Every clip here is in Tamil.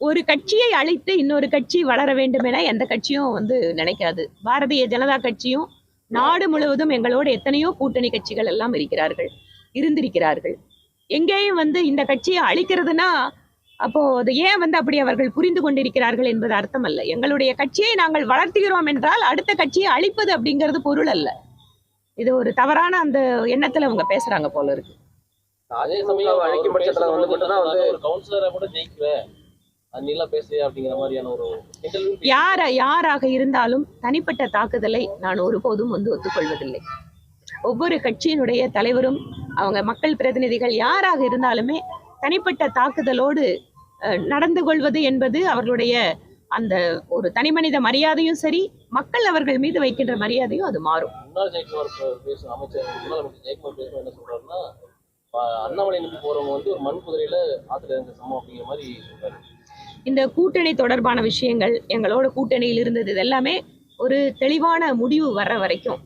ஒரு கட்சியை அழித்து இன்னொரு கட்சி வளர வேண்டும் என எந்த கட்சியும் வந்து நினைக்காது. பாரதிய ஜனதா கட்சியும் நாடு முழுவதும் எங்களோடு எத்தனையோ கூட்டணி கட்சிகள் எல்லாம் இருக்கிறார்கள் இருந்திருக்கிறார்கள். எங்கேயும் வந்து இந்த கட்சியை அழிக்கிறதுனா அப்போ அது ஏன் வந்து அப்படி அவர்கள் புரிந்து கொண்டிருக்கிறார்கள் என்பது அர்த்தம் அல்ல எங்களுடைய கட்சியை நாங்கள் வளர்த்துகிறோம் என்றால் அடுத்த கட்சியை அழிப்பது அப்படிங்கிறது பொருள் அல்ல. இது ஒரு தவறான அந்த எண்ணத்துல அவங்க பேசுறாங்க போல இருக்கு. அதே சமயம் அழிக்கும் பட்சத்துல வந்து மட்டும்தான் வந்து ஒரு கவுன்சிலரை கூட ஜெயிக்குவேன் யார யாராக இருந்தாலும் தனிப்பட்ட தாக்குதலை நான் ஒருபோதும் வந்து ஒத்துக்கொள்வதில்லை. ஒவ்வொரு கட்சியினுடைய தலைவரும் அவங்க மக்கள் பிரதிநிதிகள் யாராக இருந்தாலுமே தனிப்பட்ட தாக்குதலோடு நடந்து கொள்வது என்பது அவர்களுடைய அந்த ஒரு தனிமனித மரியாதையும் சரி மக்கள் அவர்கள் மீது வைக்கின்ற மரியாதையும் அது மாறும். அண்ணாமலை போறவங்க வந்து ஒரு மண் குதிரையில ஆத்துல இறங்க சமம் அப்படிங்கிற மாதிரி இந்த கூட்டணி தொடர்பான விஷயங்கள் எங்களோட கூட்டணியில் இருந்தது இது எல்லாமே ஒரு தெளிவான முடிவு வர்ற வரைக்கும்.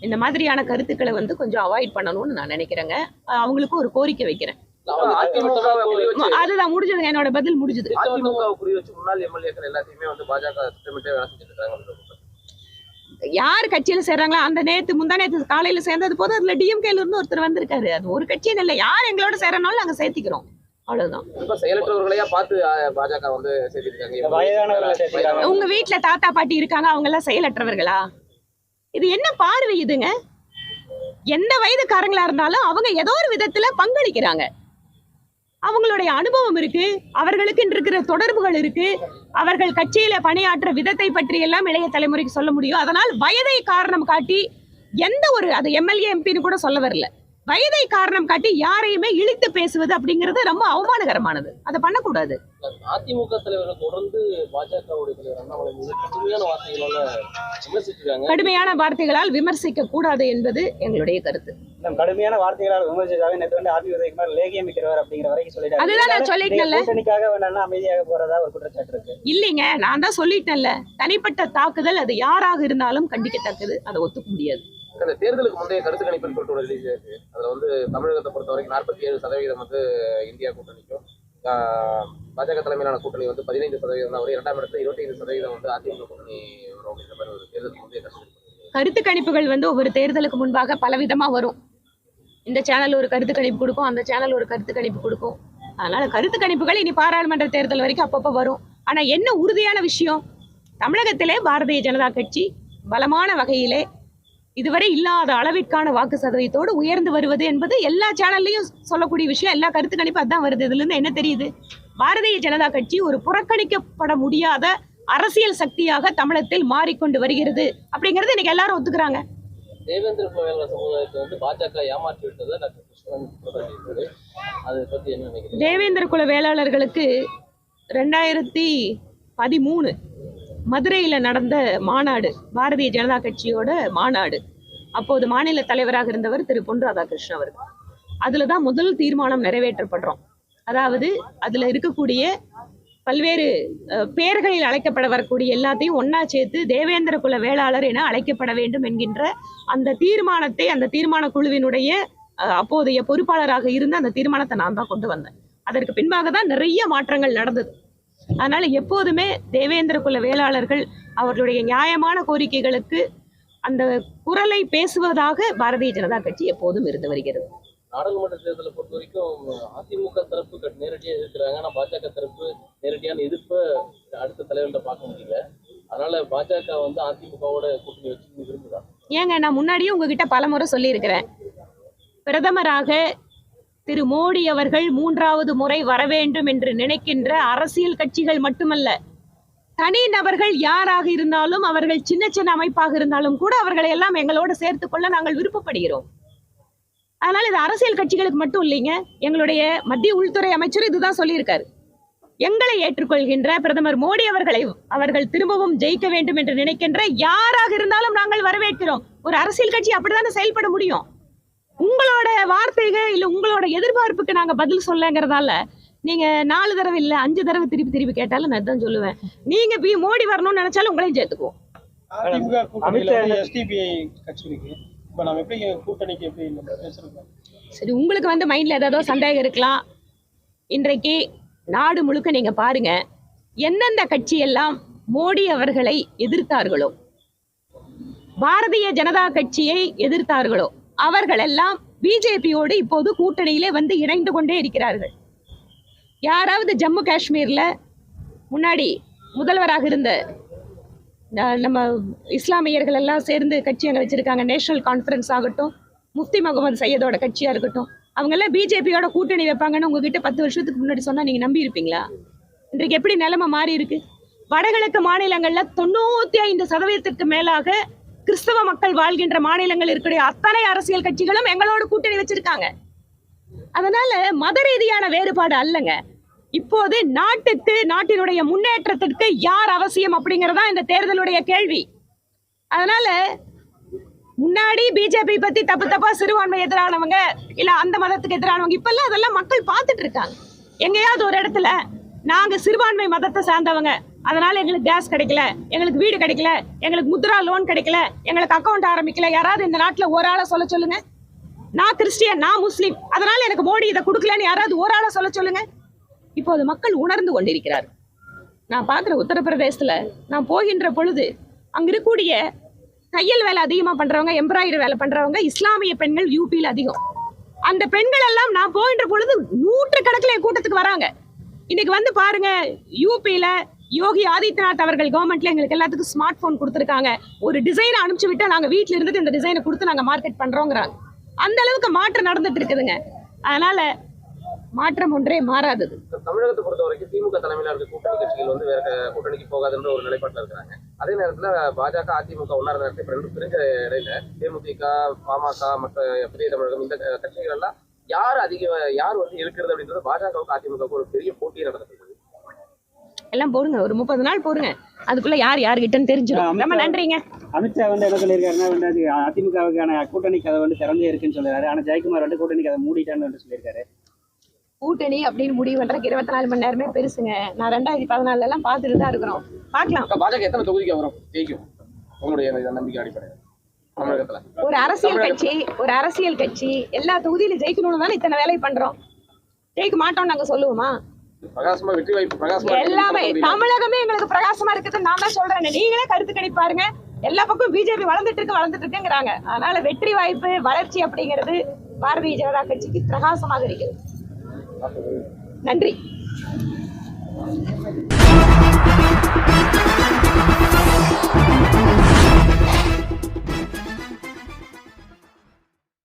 இந்த மாதிரியான கருத்துக்களை வந்து கொஞ்சம் அவாய்ட் பண்ணணும்னு நான் நினைக்கிறேங்க. அஹ் அவங்களுக்கு ஒரு கோரிக்கை வைக்கிறேன். அதுதான் முடிஞ்சதுங்க என்னோட பதில் முடிஞ்சது. யார் கட்சியில சேர்றாங்களோ அந்த நேத்து முந்தா நேத்து காலையில சேர்ந்தது போது அதுல டிஎம்கேல இருந்து ஒருத்தர் வந்திருக்காரு. அது ஒரு கட்சின்னு இல்லை. யார் எங்களோட சேரனாலும் நாங்க சேர்த்திக்கிறோம். அவ்வளவுதான். உங்க வீட்ல தாத்தா பாட்டி இருக்காங்க அவங்க எல்லாம் செயலற்றவர்களா? இது என்ன பார்வை இதுங்க? எந்த வயதுக்காரங்களா இருந்தாலும் அவங்க ஏதோ ஒரு விதத்துல பங்களிக்கிறாங்க. அவங்களுடைய அனுபவம் இருக்கு அவர்களுக்கு இருக்கிற தொடர்புகள் இருக்கு அவர்கள் கட்சியில பணியாற்ற விதத்தை பற்றி எல்லாம் இளைய தலைமுறைக்கு சொல்ல முடியும். அதனால் வயதை காரணம் காட்டி எந்த ஒரு அது எம்எல்ஏ எம்பின்னு கூட சொல்ல வரல. வயதை காரணம் காட்டி யாரையுமே இழித்து பேசுவது அப்படிங்கிறது ரொம்ப அவமானகரமானது. அதை பண்ணக்கூடாது. அதிமுக தலைவர்கள் தொடர்ந்து மீது கடுமையான வார்த்தைகளால விமர்சிக்க கூடாது என்பது எங்களுடைய கருத்து. கடுமையான வார்த்தைகளால் விமர்சிச்சாவே நேற்று வந்து உதயகுமார் லேகியம் விற்கிறவர் அப்படிங்கிற வரைக்கும் சொல்லிட்டாரு. அதுதான் நான் சொல்லிட்டேன்ல. கூட்டணிக்காக வேணா அமைதியாக போறதா ஒரு குற்றச்சாட்டு இருக்கு. இல்லைங்க நான் தான் சொல்லிட்டேன்ல. தனிப்பட்ட தாக்குதல் அது யாராக இருந்தாலும் கண்டிக்கத்தக்கது. அதை ஒத்துக்க முடியாது. அந்த தேர்தலுக்கு முந்தைய கருத்து கணிப்பின் சொல்லிட்டு ஒரு ரிலீஸ் ஆயிருக்கு அதுல வந்து தமிழகத்தை பொறுத்த வரைக்கும் நாற்பத்தி ஏழு சதவீதம் வந்து இந்தியா கூட்டணிக்கும் பாஜக தலைமையிலான கூட்டணி வந்து பதினைந்து சதவீதம் தான். வரும் இரண்டாம் இடத்துல இருபத்தி ஐந்து சதவீதம் வந்து அதிமுக கூட்டணி வரும் அப்படின்ற மாதிரி ஒரு தேர்தலுக்கு முந்தைய கருத்து கருத்து கணிப்புகள் வந்து ஒவ்வொரு தேர்தலுக்கு முன்பாக பலவிதமா வரும். இந்த சேனல் ஒரு கருத்து கணிப்பு கொடுக்கும் அந்த சேனல் ஒரு கருத்து கணிப்பு கொடுக்கும். அதனால கருத்து கணிப்புகள் இனி பாராளுமன்ற தேர்தல் வரைக்கும் அப்பப்போ வரும். ஆனா என்ன உறுதியான விஷயம்? தமிழகத்திலே பாரதிய ஜனதா கட்சி பலமான வகையிலே இதுவரை இல்லாத அளவிற்கான வாக்கு சதவீதத்தோடு உயர்ந்து வருவது என்பது எல்லா சேனல்லையும் சொல்லக்கூடிய விஷயம். எல்லா கருத்து கணிப்பு அதான் வருது. இதுல இருந்து என்ன தெரியுது? பாரதிய ஜனதா கட்சி ஒரு புறக்கணிக்கப்பட முடியாத அரசியல் சக்தியாக தமிழகத்தில் மாறிக்கொண்டு வருகிறது அப்படிங்கறது இன்னைக்கு எல்லாரும் ஒத்துக்கிறாங்க. தேவேந்திர கோவேல சமுதாயத்தை வந்து பாஜக ஏமாற்றி விட்டதை அதை பத்தி என்ன தேவேந்திர குல வேளாளர்களுக்கு ரெண்டாயிரத்தி பதிமூணு மதுரையில் நடந்த மாநாடு பாரதிய ஜனதா கட்சியோட மாநாடு. அப்போது மாநில தலைவராக இருந்தவர் திரு. பொன் ராதாகிருஷ்ணன் அவர் அதில் தான் முதல் தீர்மானம் நிறைவேற்றப்படுறோம். அதாவது அதில் இருக்கக்கூடிய பல்வேறு பெயர்களில் அழைக்கப்பட வரக்கூடிய எல்லாத்தையும் ஒன்றா சேர்த்து தேவேந்திர குல வேளாளர் என அழைக்கப்பட வேண்டும் என்கின்ற அந்த தீர்மானத்தை அந்த தீர்மான குழுவினுடைய அப்போதைய பொறுப்பாளராக இருந்த அந்த தீர்மானத்தை நான் தான் கொண்டு வந்தேன். அதற்கு பின்பாக தான் நிறைய மாற்றங்கள் நடந்தது. அதனால எப்போதுமே தேவேந்திர குல வேளாளர்கள் அவர்களுடைய நியாயமான கோரிக்கைகளுக்கு அந்த குரலை பேசுவதாக பாரதிய ஜனதா கட்சி எப்போதும் இருந்து வருகிறது. நாடாளுமன்ற தேர்தலை பொறுத்த வரைக்கும் அதிமுக தரப்பு கட்- நேரடியா எதிர்க்கிறாங்க. ஆனா பாஜக தரப்பு நேரடியான எதிர்ப்பை அடுத்த தலைவர்கிட்ட பார்க்க முடியல. அதனால பாஜக வந்து அதிமுகவோட கூட்டணி வச்சு விரும்புதா? ஏங்க நான் முன்னாடியே உங்ககிட்ட பலமுறை சொல்லியிருக்கிறேன். பிரதமராக திரு மோடி அவர்கள் மூன்றாவது முறை வர வேண்டும் என்று நினைக்கின்ற அரசியல் கட்சிகள் மட்டுமல்ல தனி நபர்கள் யாராக இருந்தாலும் அவர்கள் சின்ன சின்ன அமைப்பாக இருந்தாலும் கூட அவர்களை எல்லாம் எங்களோடு சேர்த்து கொள்ள நாங்கள் விருப்பப்படுகிறோம். அதனால இது அரசியல் கட்சிகளுக்கு மட்டும் இல்லைங்க எங்களுடைய மத்திய உள்துறை அமைச்சர் இதுதான் சொல்லியிருக்காரு. எங்களை ஏற்றுக்கொள்கின்ற பிரதமர் மோடி அவர்களை அவர்கள் திரும்பவும் ஜெயிக்க வேண்டும் என்று நினைக்கின்ற யாராக இருந்தாலும் நாங்கள் வரவேற்கிறோம். ஒரு அரசியல் கட்சி அப்படித்தானே செயல்பட முடியும்? உங்களோட வார்த்தைகள் இல்ல உங்களோட எதிர்பார்ப்புக்கு நாங்க பதில் சொல்லங்கிறதால நீங்க நாலு தடவை இல்ல அஞ்சு தடவை திருப்பி திருப்பி கேட்டாலும் நான் தான் சொல்லுவேன். நீங்க பி மோடி வரணும்னு நினைச்சாலும் உங்களையும் சேர்த்துக்குவோம். கட்சி சரி உங்களுக்கு வந்து மைண்ட்ல ஏதோ சந்தேகம் இருக்கலாம் இன்றைக்கு நாடு முழுக்க நீங்க பாருங்க எந்தெந்த கட்சியெல்லாம் மோடி அவர்களை எதிர்த்தார்களோ பாரதிய ஜனதா கட்சியை எதிர்த்தார்களோ அவர்களெல்லாம் பிஜேபியோடு இப்போது கூட்டணியிலே வந்து இணைந்து கொண்டே இருக்கிறார்கள். யாராவது ஜம்மு காஷ்மீரில் முன்னாடி முதல்வராக இருந்த நம்ம இஸ்லாமியர்கள் எல்லாம் சேர்ந்து கட்சி அங்கே வச்சுருக்காங்க. நேஷனல் கான்ஃபரன்ஸ் ஆகட்டும் முஃப்தி முகமது சையதோட கட்சியாக இருக்கட்டும். அவங்கெல்லாம் பிஜேபியோட கூட்டணி வைப்பாங்கன்னு உங்ககிட்ட பத்து வருஷத்துக்கு முன்னாடி சொன்னால் நீங்கள் நம்பி இருப்பீங்களா இன்றைக்கு எப்படி நிலைமை மாறி இருக்கு வடகிழக்கு மாநிலங்களில் தொண்ணூற்றி ஐந்து சதவீதத்திற்கு மேலாக கிறிஸ்தவ மக்கள் வாழ்கின்ற மாநிலங்கள் இருக்கிற அத்தனை அரசியல் கட்சிகளும் எங்களோட கூட்டணி வச்சிருக்காங்க. அதனால மத ரீதியான வேறுபாடு அல்லங்க. இப்போது நாட்டுக்கு நாட்டினுடைய முன்னேற்றத்திற்கு யார் அவசியம் அப்படிங்கறதா இந்த தேர்தலுடைய கேள்வி. அதனால முன்னாடி பிஜேபி பத்தி தப்பு தப்பா சிறுபான்மை எதிரானவங்க இல்ல அந்த மதத்துக்கு எதிரானவங்க இப்பெல்லாம் அதெல்லாம் மக்கள் பார்த்துட்டு இருக்காங்க. எங்கேயாவது ஒரு இடத்துல நாங்க சிறுபான்மை மதத்தை சார்ந்தவங்க அதனால எங்களுக்கு கேஸ் கிடைக்கல எங்களுக்கு வீடு கிடைக்கல எங்களுக்கு முத்ரா லோன் கிடைக்கல எங்களுக்கு அக்கௌண்ட் ஆரம்பிக்கல. யாராவது இந்த நாட்டில் ஒரு ஆளை சொல்ல சொல்லுங்க. நான் கிறிஸ்டியன் நான் முஸ்லீம். அதனால எனக்கு மோடி இதை கொடுக்கலன்னு யாராவது ஒரு ஆளை சொல்ல சொல்லுங்க. இப்போது மக்கள் உணர்ந்து கொண்டிருக்கிறார் நான் பார்க்குற உத்தரப்பிரதேசத்தில் நான் போகின்ற பொழுது அங்கே இருக்கக்கூடிய தையல் வேலை அதிகமாக பண்ணுறவங்க எம்ப்ராய்டரி வேலை பண்ணுறவங்க இஸ்லாமிய பெண்கள் யூபியில் அதிகம். அந்த பெண்கள் எல்லாம் நான் போகின்ற பொழுது நூற்று கணக்கில் என் கூட்டத்துக்கு வராங்க. இன்னைக்கு வந்து பாருங்க யூபியில யோகி ஆதித்யநாத் அவர்கள் கவர்மெண்ட்ல எங்களுக்கு எல்லாத்துக்கும் ஸ்மார்ட் போன் கொடுத்துருக்காங்க. ஒரு டிசைனை அனுப்பிச்சு விட்டா நாங்க வீட்ல இருந்துட்டு இந்த டிசைனை கொடுத்து நாங்க மார்க்கெட் பண்றோங்கிறாங்க. அந்த அளவுக்கு மாற்றம் நடந்துட்டு இருக்குதுங்க. அதனால மாற்றம் ஒன்றே மாறாதது. தமிழகத்தை பொறுத்த வரைக்கும் திமுக தலைமையில இருக்க கூட்டணி கட்சிகள் வந்து வேற கூட்டணிக்கு போகாதுன்ற ஒரு நிலைப்பாட்டில் இருக்கிறாங்க அதே நேரத்துல பாஜக அதிமுக ஒன்னா நேரத்தை இப்ப ரெண்டு பிரிஞ்ச இடையில தேமுதிக பாமக மற்ற புதிய தமிழகம் இந்த க- கட்சிகள் எல்லாம் யார் அதிக யார் வந்து இருக்கிறது அப்படின்றது பாஜகவுக்கு அதிமுகவுக்கு ஒரு பெரிய போட்டி நடக்குது எல்லாம் போடுங்க ஒரு முப்பது நாள் போடுங்க. அதுக்குள்ள யார் யாருகிட்டன்னு தெரிஞ்சிடும் ரொம்ப நன்றிங்க. அமித்ஷா வந்து என்ன சொல்லியிருக்காருன்னா வந்து அது அதிமுகவுக்கான கூட்டணி கதை வந்து திறந்தே இருக்குன்னு சொல்லிருக்காரு ஆனா ஜெயக்குமார் வந்து கூட்டணி கதை மூடிட்டான்னு சொல்லியிருக்காரு. கூட்டணி அப்படின்னு முடிவு பண்றதுக்கு இருபத்தி நாலு மணி நேரமே பெருசுங்க. நான் ரெண்டாயிரத்தி பதினாலுல எல்லாம் பார்த்துட்டு தான் இருக்கிறோம். பார்க்கலாம். அக்கா, பாஜக எத்தனை தொகுதிக்கு வரும்? ஜெயிக்கும். உங்களுடைய நம்பிக்கை அடிப்படையில். தமிழகத்துல. ஒரு அரசியல் கட்சி ஒரு அரசியல் கட்சி எல்லா தொகுதியிலும் ஜெயிக்கணும்னு தானே இத்தனை வேலை பண்றோம். ஜெயிக்க மாட்டோம் நாங்க சொல்லுவோமா? பிரகாசமா வெற்றி வாய்ப்பு பிரகாசமா எல்லாமே தமிழகமே எங்களுக்கு பிரகாசமா இருக்குதுன்னு நான் தான் சொல்றேன். நீங்களே கருத்து கணிப்பாருங்க. எல்லா பக்கம் பிஜேபி வளர்ந்துட்டு இருக்கு வளர்ந்துட்டு இருக்குங்கிறாங்க. அதனால வெற்றி வாய்ப்பு வளர்ச்சி அப்படிங்கிறது பாரதிய ஜனதா கட்சிக்கு பிரகாசமாக இருக்கிறது நன்றி. Thank